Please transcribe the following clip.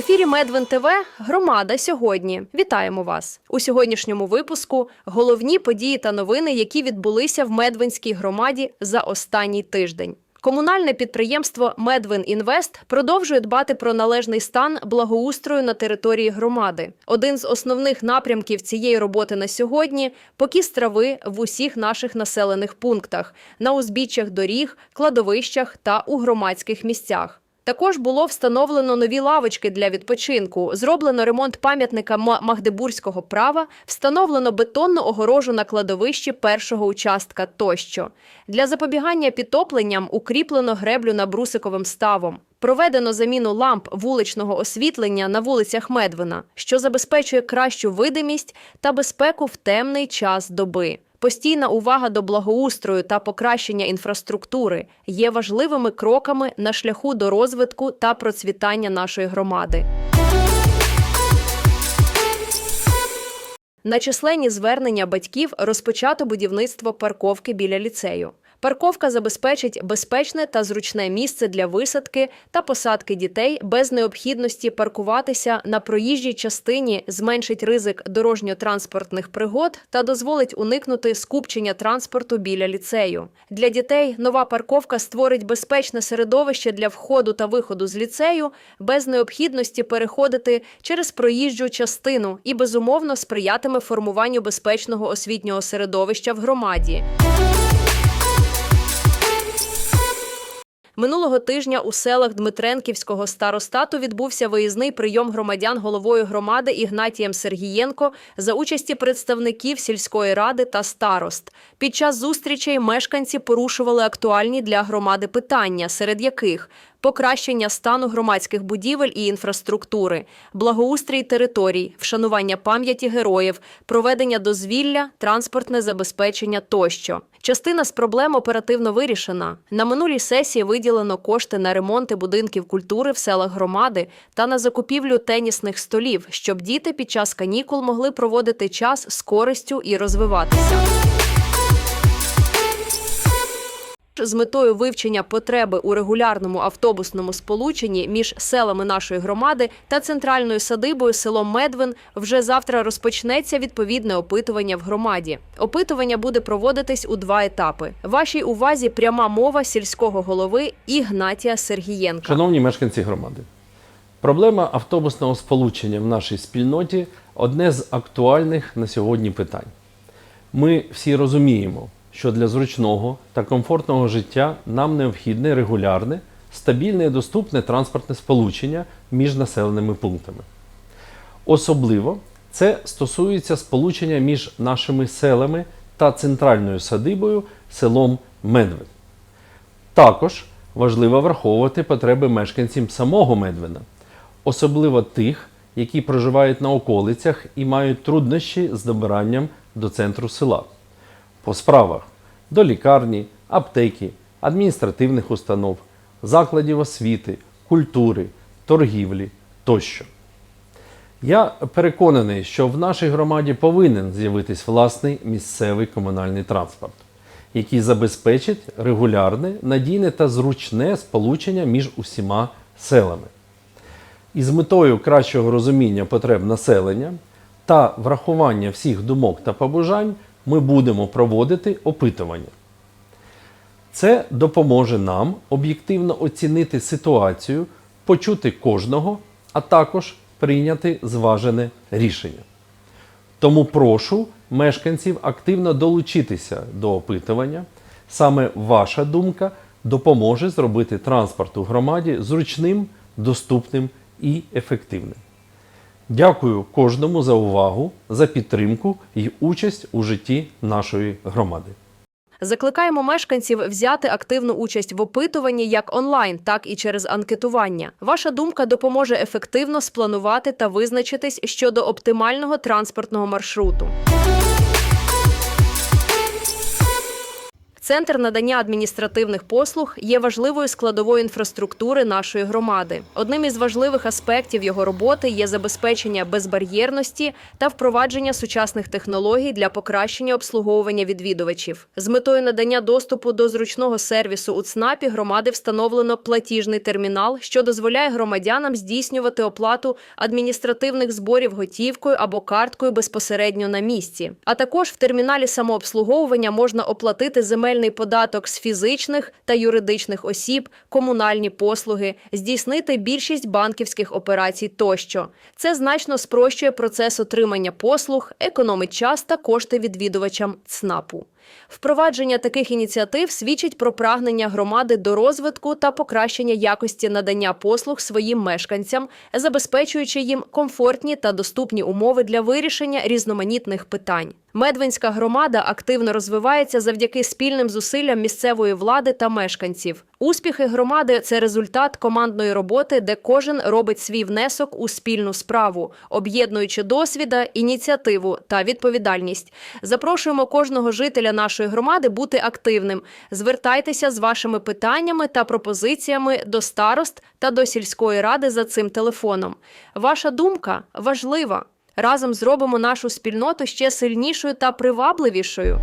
ефірі Медвин ТВ Громада сьогодні. Вітаємо вас у сьогоднішньому випуску. Головні події та новини, які відбулися в Медвинській громаді за останній тиждень. Комунальне підприємство Медвин Інвест продовжує дбати про належний стан благоустрою на території громади. Один з основних напрямків цієї роботи на сьогодні покіс трави в усіх наших населених пунктах, на узбіччях доріг, кладовищах та у громадських місцях. Також було встановлено нові лавочки для відпочинку, зроблено ремонт пам'ятника Ма- магдебурзького права, встановлено бетонну огорожу на кладовищі першого участка тощо. Для запобігання підтопленням укріплено греблю на брусиковим ставом. Проведено заміну ламп вуличного освітлення на вулицях Медвина, що забезпечує кращу видимість та безпеку в темний час доби. Постійна увага до благоустрою та покращення інфраструктури є важливими кроками на шляху до розвитку та процвітання нашої громади. На численні звернення батьків розпочато будівництво парковки біля ліцею. Парковка забезпечить безпечне та зручне місце для висадки та посадки дітей без необхідності паркуватися на проїжджій частині, зменшить ризик дорожньо-транспортних пригод та дозволить уникнути скупчення транспорту біля ліцею. Для дітей нова парковка створить безпечне середовище для входу та виходу з ліцею без необхідності переходити через проїжджу частину і безумовно сприятиме формуванню безпечного освітнього середовища в громаді. Минулого тижня у селах Дмитренківського старостату відбувся виїзний прийом громадян головою громади Ігнатієм Сергієнко за участі представників сільської ради та старост. Під час зустрічей мешканці порушували актуальні для громади питання, серед яких покращення стану громадських будівель і інфраструктури, благоустрій територій, вшанування пам'яті героїв, проведення дозвілля, транспортне забезпечення тощо. Частина з проблем оперативно вирішена. На минулій сесії виділено кошти на ремонти будинків культури в селах громади та на закупівлю тенісних столів, щоб діти під час канікул могли проводити час з користю і розвиватися. З метою вивчення потреби у регулярному автобусному сполученні між селами нашої громади та центральною садибою селом Медвин вже завтра розпочнеться відповідне опитування в громаді. Опитування буде проводитись у два етапи. Вашій увазі пряма мова сільського голови Ігнатія Сергієнка. Шановні мешканці громади, проблема автобусного сполучення в нашій спільноті одне з актуальних на сьогодні питань. Ми всі розуміємо, що для зручного та комфортного життя нам необхідне регулярне, стабільне і доступне транспортне сполучення між населеними пунктами. Особливо це стосується сполучення між нашими селами та центральною садибою селом Медвин. Також важливо враховувати потреби мешканців самого Медвина, особливо тих, які проживають на околицях і мають труднощі з добиранням до центру села. По справах до лікарні, аптеки, адміністративних установ, закладів освіти, культури, торгівлі тощо. Я переконаний, що в нашій громаді повинен з'явитись власний місцевий комунальний транспорт, який забезпечить регулярне, надійне та зручне сполучення між усіма селами. І з метою кращого розуміння потреб населення та врахування всіх думок та побажань ми будемо проводити опитування. Це допоможе нам об'єктивно оцінити ситуацію, почути кожного, а також прийняти зважене рішення. Тому прошу мешканців активно долучитися до опитування. Саме ваша думка допоможе зробити транспорт у громаді зручним, доступним і ефективним. Дякую кожному за увагу, за підтримку і участь у житті нашої громади. Закликаємо мешканців взяти активну участь в опитуванні як онлайн, так і через анкетування. Ваша думка допоможе ефективно спланувати та визначитись щодо оптимального транспортного маршруту. Центр надання адміністративних послуг є важливою складовою інфраструктури нашої громади. Одним із важливих аспектів його роботи є забезпечення безбар'єрності та впровадження сучасних технологій для покращення обслуговування відвідувачів. З метою надання доступу до зручного сервісу у ЦНАПі громади встановлено платіжний термінал, що дозволяє громадянам здійснювати оплату адміністративних зборів готівкою або карткою безпосередньо на місці. А також в терміналі самообслуговування можна оплатити земельний податок з фізичних та юридичних осіб, комунальні послуги, здійснити більшість банківських операцій тощо. Це значно спрощує процес отримання послуг, економить час та кошти відвідувачам ЦНАПу. Впровадження таких ініціатив свідчить про прагнення громади до розвитку та покращення якості надання послуг своїм мешканцям, забезпечуючи їм комфортні та доступні умови для вирішення різноманітних питань. Медвинська громада активно розвивається завдяки спільним зусиллям місцевої влади та мешканців. Успіхи громади це результат командної роботи, де кожен робить свій внесок у спільну справу, об'єднуючи досвіда, ініціативу та відповідальність. Запрошуємо кожного жителя нашої громади бути активним. Звертайтеся з вашими питаннями та пропозиціями до старост та до сільської ради за цим телефоном. Ваша думка важлива. Разом зробимо нашу спільноту ще сильнішою та привабливішою.